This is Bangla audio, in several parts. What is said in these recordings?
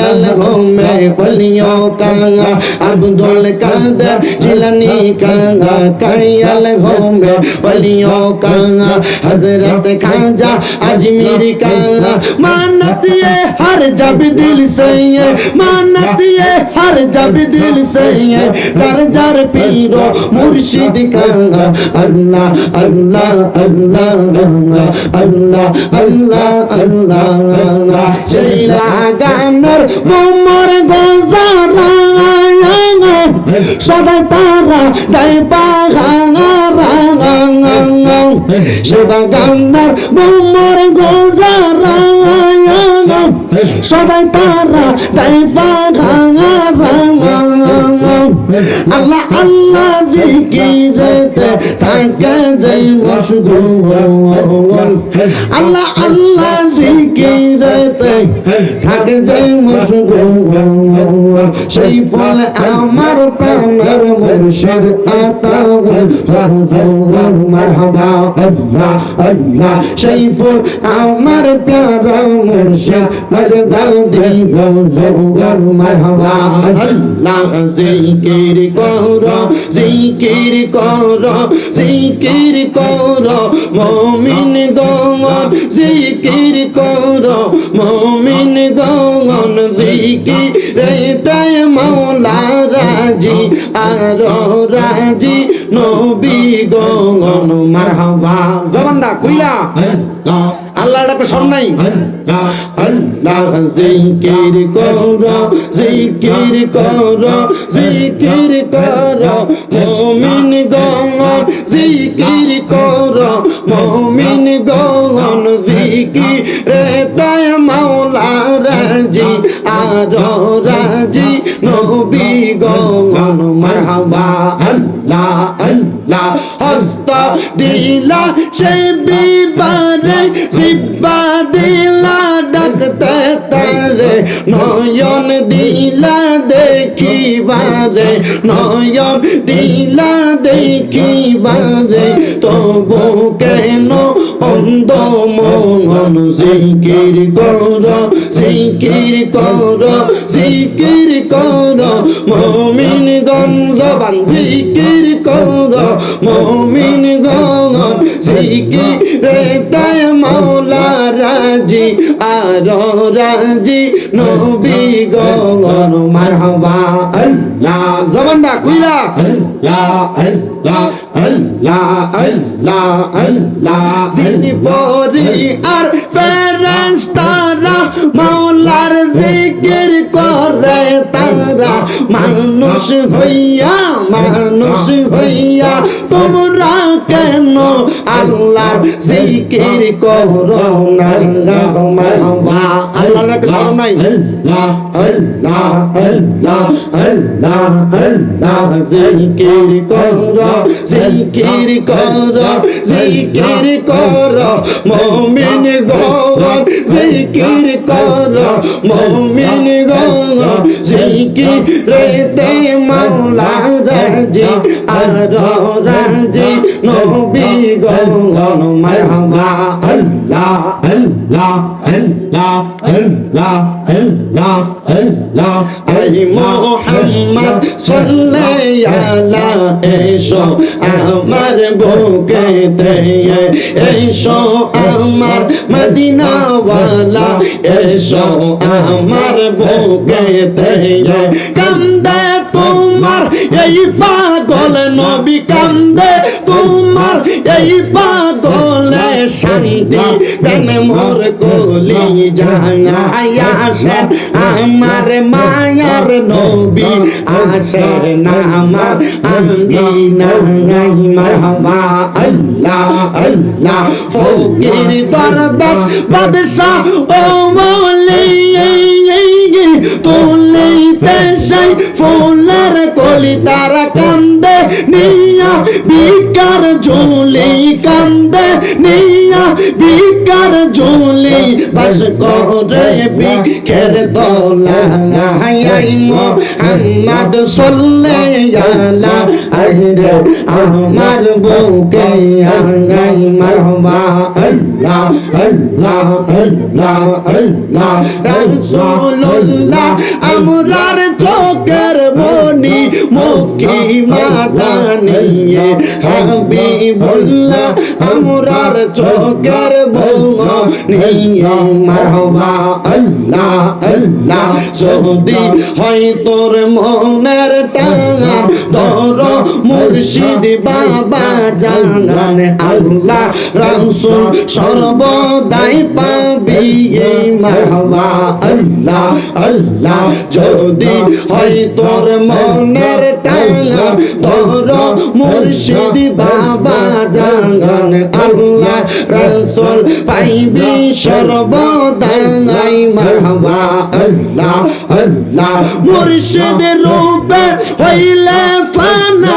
الغم میں بلیوں کا عبد القادر جلنی مانت یہ ہر جب دل سے مانت یہ ہر جب دل سے جر جر پیرو مرشد کا اللہ اللہ اللہ اللہ اللہ اللہ اللہ اللہ আমার মোমর গজারা সদাই তারা তাই পাহারা সেবা গান্ধার মোমর গজারা সদাই তারা তাই পাহারা আল্লাহ আল্লাহ থাকে যাই আল্লাহ আল্লাহ জিকিরেতে থাকে যাই মশগুল সেই ফল আমার প্রাণের মুর্শিদ হুজুর মারহাবা, আল্লাহ আল্লাহ। সেই ফল আমার প্যারা মুর্শিদ মজদার দি হুজুর মারহাবা, আল্লাহ। জিকির করো জিকির করো জিকির করো, মমিন গঙ্গন জিকির কর মমিন গঙ্গন জিকির। তাই মৌলা রাজি আর রাজি নবী গঙ্গন মারহাবা। জবানটা কইলা আল্লাহ ডাকে সব নাই? আল্লাহ জিকির করো জিকির করো জিকির করো, মমিন গঙ্গন জিকির করো, মমিন গঙ্গন জিকির রে তাই মাওলা রাজি, আর রাজি, নবী গঙ্গন মারহাবা, আল্লাহ আল্লাহ, হস্ত দিলা সে বিবারে জিব্বা দিলা। তারে নয়ন দিলা দেখিবারে, নয়ন দিলা দেখিবারে, তবু কেন অন্ধ মন জিকির কর জিকির কর জিকির কর মমিন গঞ্জবান জিকির কর মমিন গঙ্গন জিকির রে তাই মাওলা রাজি আর রাজি নবী গঙ্গন মারহাবা আল্লাহ জবানটা খুইলা। আল্লাহ আল্লাহ আল্লাহ আল্লাহ আল্লাহ জিনি ফরি আর ফেরেশতারা মাওলার জিকির করে তারা। মানুষ হইয়া মানুষ হইয়া, তোমরা কেন আল্লাহর জিকির করো না? আল্লাহর একটা নাই? আল্লাহ আল্লাহ আল্লাহ আল্লাহ জিকির করো জিকির করো জিকির করো, মুমিন গওয়ান জিকির করো মুমিন গওয়ান জিকির রে দে মাওলা রাজি আর রাজি নবী আমার বুকেতে এসো আমার মদিনাওয়ালা এসো আমার বুকেতে কান্দে তোমার এই পাগল নবী কান্দে, তোমার এই পাগলে শান্তি দেন মোর কলি আসে আমার মায়ার নবী আসে নামার আঙ্গিনা মারহাবা আল্লাহ আল্লাহ, ফকির দরবেশ বাদশাহ ও মৌলি তুলিতে সেই ফুলের কলি তারা কান্দে, নিয়া বিকার ঝুলি কান্দে, নিয়া বিকার আমার বাস করে বিখের দোলাই মোহাম্মদ সল্লে আলা আহরে আমার বুকে আঙ্গাই মারবা আল্লাহ আল্লাহ আল্লাহ আল্লাহ, রাসূলুল্লাহ আমরার চোখের মনি মুখি মাদানিয়ে হাবিবুল্লাহ, আমরার চোখের মনি মারবা আল্লাহ আল্লাহ, যদি হয় তোর মনের টাঙা তোর মুর্শিদ বাবা জাগান আল্লাহ, রাসূল সর্বদাই পাবি। এই মারবা আল্লাহ আল্লাহ যদি হয় তোর মনের টাঙা তোর মুর্শিদ বাবা জাগান আল্লাহ রাসূল পাইবি সর্বদাই মারবা আল্লাহ আল্লাহ মুর্শিদ রূপে হইলে ফানা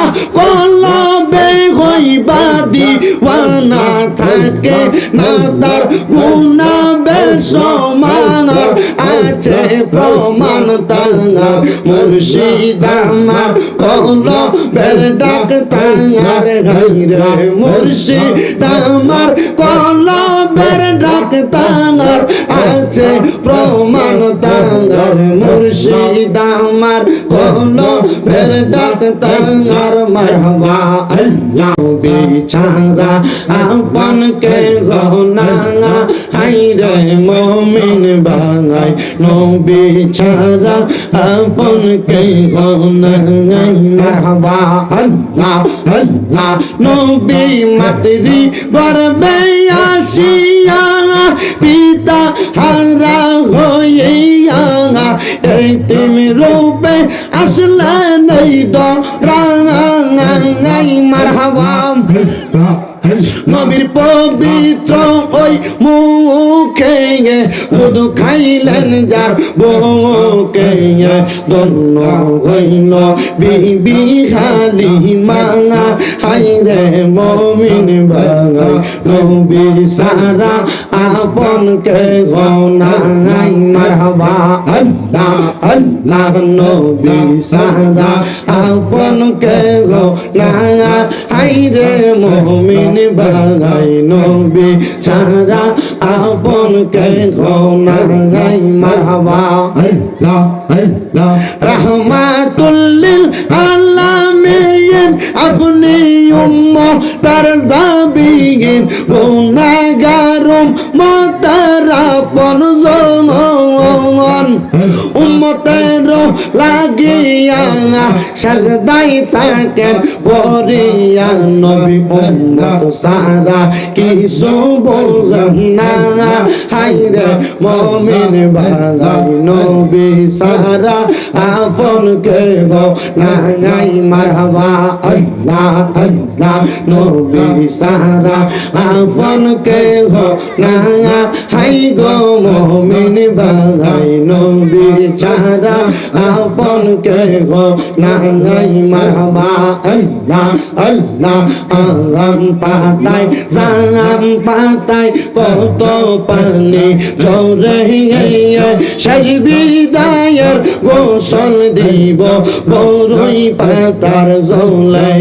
কলবে হইবা দিওয়ানা থাকে না তার গুণা বেসমান আছে প্রমাণ তাঙ্গার, মুর্শিদ আমার কলবের ডাক তাঙ্গার। গাইরে মুর্শিদ আমার কলবের ডাক তাঙ্গার আছে প্রমাণ তাঙ্গার মুর্শিদ আমার। কলবের ডাক তাঙ্গার মারহাবা আল্লাহ। বিছারা আপন কে গহনা হাইরে মমিন বাঙাই। নবী ছাড়া আপন কে গহনা মারহাবা আল্লাহ আল্লাহ। নবী মাতরি গর্বে আসিয়া পিতা হারা হইয়া এই তুমি রূপে আসলে নেই দাই মারহাবা নবীর পবিত্র ওই মুখে মধু খাইলেন যার বুকে দন্ন হইল। বিবি খালি মাঙা হাইরে মমিন বাঙাই নবী সারা আপন কে গনাই মারহাবা আল্লাহ আল্লাহ নবী সারা আপন কে গনা হাইরে মমিন বাঙাই নবী সারা আপন কে মারহাবা। আল্লাহ আল্লাহ। রহমাতুল্লিল আলামিন আপনি উম্মতার জাবিগিন গুনাহগারুম মতারাপন জমন উম্মতের লাগিয়া সাজদাই তাকেন পরিয়া নবী উম্মত সারা কিছু বোঝেন না। হাইরে মমিন বাগাই নবী সারা আপন কে গো নাই। মারহাবা আল্লাহ আল্লাহ নবী সারা আপন কে গো না হাই গো মমিন বাগাই নবী ছাড়া আপন কে গো নাই মারহাবা আল্লাহ আল্লাহ আরাম পাতায় জাম পাতায় কত পানি জোরে শেষ বিদায়ের গোসল দিব বড়ই পাতার জলাই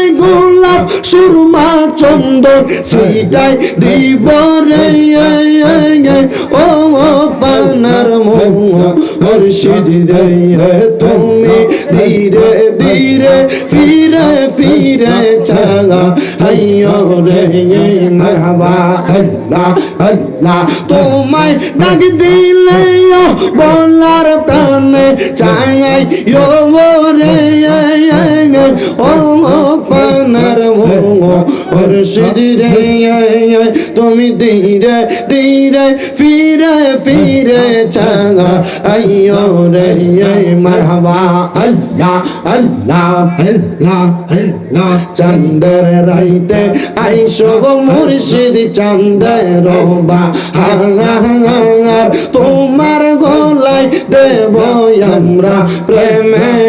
সুরমা, চন্দন, সিটাই দিব রে ও পানার মুর্শিদ রে তুমি ধীরে ধীরে ফিরে ফিরে চাগা হাইয়ো রে মারহাবা, আল্লাহ আল্লাহ, তোমায় ডাক দিলে বলার প্রাণে চাই রে ও, পানার মুর্শিদ রে তুমি ধীরে ধীরে ফিরে ফিরে চাঙা আইয়ো রাইতে আইসো গো তোমার গলায় দেব আমরা একটা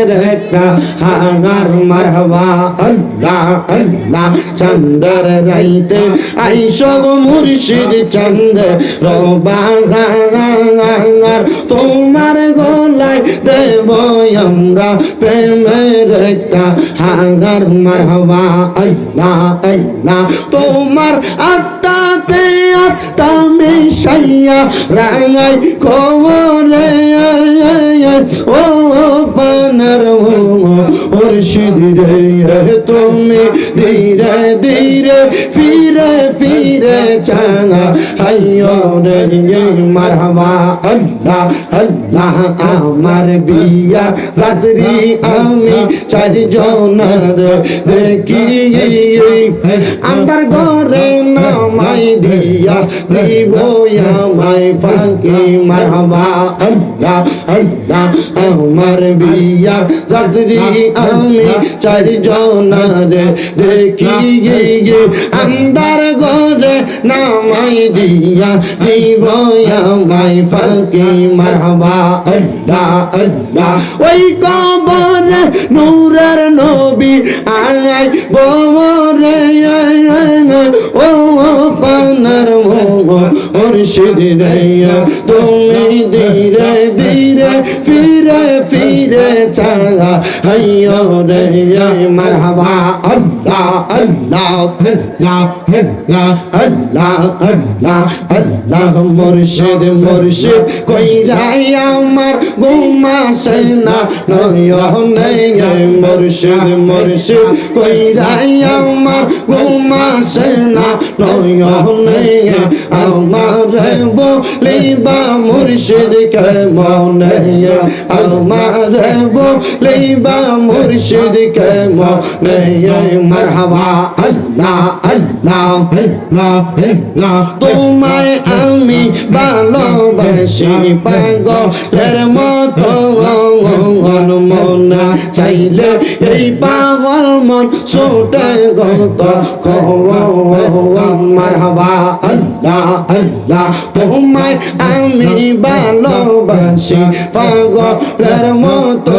হাঙ্গার মারহাবা আল্লাহ আল্লাহ চন্দ্র রাইতে আইসো মুর্শিদ চন্দ্র বা হাঙ্গার তোমার গলায় দেব আমরা প্রেমের একটা হাঙ্গার মারহাবা আল্লাহ আল্লাহ তোমার আত্মাতে আত্মা মিশাইয়া রাঙাই কোরে ও পানার ওর সিদিরে তুমি ধীরে ধীরে ফিরে ফিরে চাঙা হাইয় রে মারহাবা আল্লাহ আল্লাহ আমার বিয়া সাদরি আমি চারজনের দেখি আমার ঘরে নামাই দিয়া দিব আমায় ফাঁকি মারহাবা আল্লাহ আল্লাহ আমার বিয়া সাদরি আমি চারজনের দেখি আন্দার ঘরে নামাই দিয়া দিব আমায় ফাঁকি। মারহাবা আল্লাহ আল্লাহ ওই কবরে নূরের নবী আয় বরে ও পানার মোহ মুর্শিদ রে তুমি ধীরে ধীরে ফিরে ফিরে চাঙা হাইয় আমার বলিবা মুর্শিদ কে মনে আমার বলিবা মুর্শিদ কে মনে মারহাবা, আল্লাহ আল্লাহ আল্লাহ আল্লাহ। তোমায় আমি ভালোবাসি, পাগলের মতো মন চাইলে এই পাগল মন ছোটে গত মারহাবা, আল্লাহ। আল্লাহ তোমায় আমি ভালোবাসি পাগলের মতো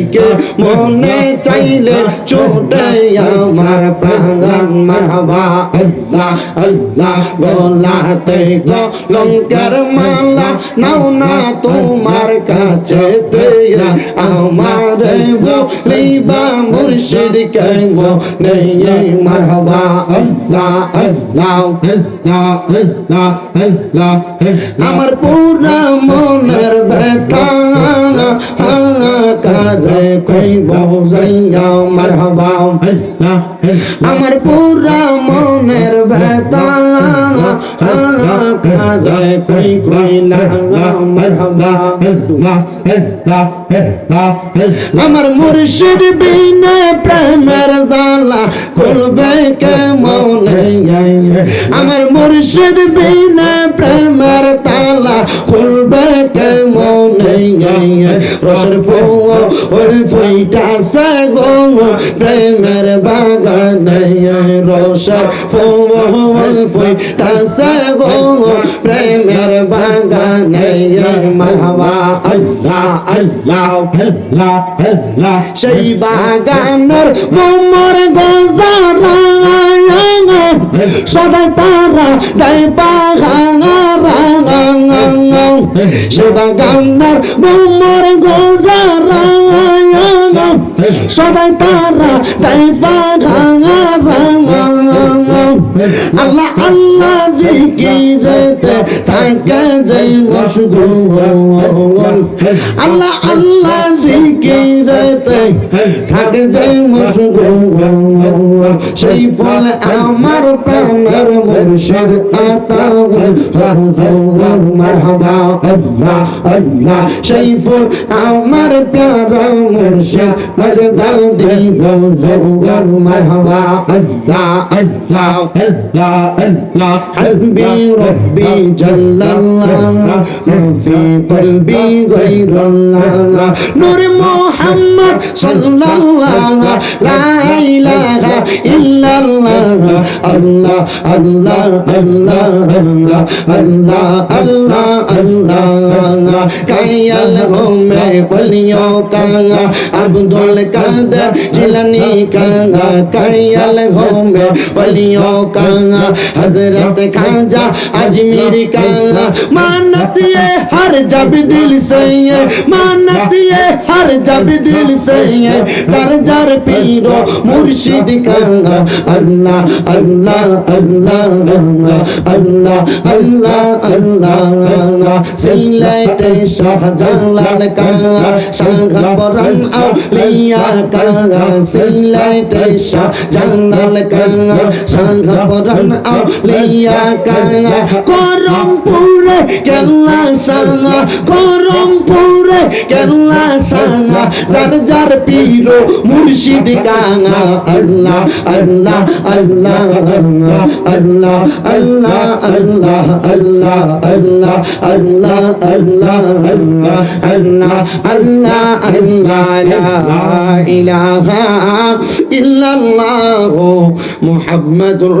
দিকে মনে চাইলে ছোটে আমার প্রাণ মারহাবা। আল্লাহ আল্লাহ, গলাতে লঙ্কার মালা নাও না তোমার কাছে আমার বলিবা মুর্শিদ কে মনে মারহাবা। আল্লাহ আল্লাহ আল্লাহ আল্লাহ আল্লাহ আমার পুরা মনের ব্যথা কারে কই বজাইয়া মারহাবা আল্লাহ আমার পুরা মনের ব্যথা কারে কই কই না মারহাবা আল্লাহ আল্লাহ আমার মুর্শিদ বিনে প্রেমের জালা খুলবে কে মনে আমার মুর্শিদ বিনে প্রেমের তালা খুলবে কে মনে রসের ফুল ফুইটা সে গো প্রেমের বাগান রসের ফুল ফুইটা সে গো প্রেমের বাগান মাহবা আল্লাহ আল্লাহ আল্লাহ আল্লাহ সেই বাগানের মোমর গোজারা সদা তারা দেয় বাগানা সে বাগানের মোমর গোজারা সদাই তারা তাই বাগানা আল্লাহ আল্লাহ জিকিরেতে থাকে যে মশগুল। আল্লাহ আল্লাহ জিকিরেতে থাকে যে মশগুল। সেই ফল আমার প্রাণের মুর্শিদ আতা হুজুর মারহাবা, আল্লাহ আল্লাহ। সেই ফল আমার প্যারা মুর্শিদ মজদার দি হুজুর মারহাবা, আল্লাহ আল্লাহ। لا الله حسبي ربي جل الله ما في قلبي غير الله نور محمد صلى الله لا إله إلا الله الله الله الله الله الله الله الله كيال هم قليو كان عبد القادر جلني كان كيال هم قليو كان का हजरत खाजा अजमेर का मानत ये हर जब दिल से मानत ये हर जब दिल से जर जर पीरो मुर्शिद का अल्लाह अल्लाह अल्लाह अल्लाह अल्लाह अल्लाह सिलट शाहजलाल का शाहबरन औलिया का सिलट शाहजलाल का शाहबरन আবরণ আউলিয়া কাঙা করমপুরে কেল্লা সাঙা করমপুরে কেল্লা সাঙা যার যার পীরো মুর্শিদ কাঙা আল্লাহ আল্লাহ আল্লাহ আল্লাহ আল্লাহ আল্লাহ আল্লাহ আল্লাহ আল্লাহ আল্লাহ আল্লাহ আল্লাহ আল্লাহ আল্লাহ লা ইলাহা ইল্লাল্লাহ মুহাম্মাদুর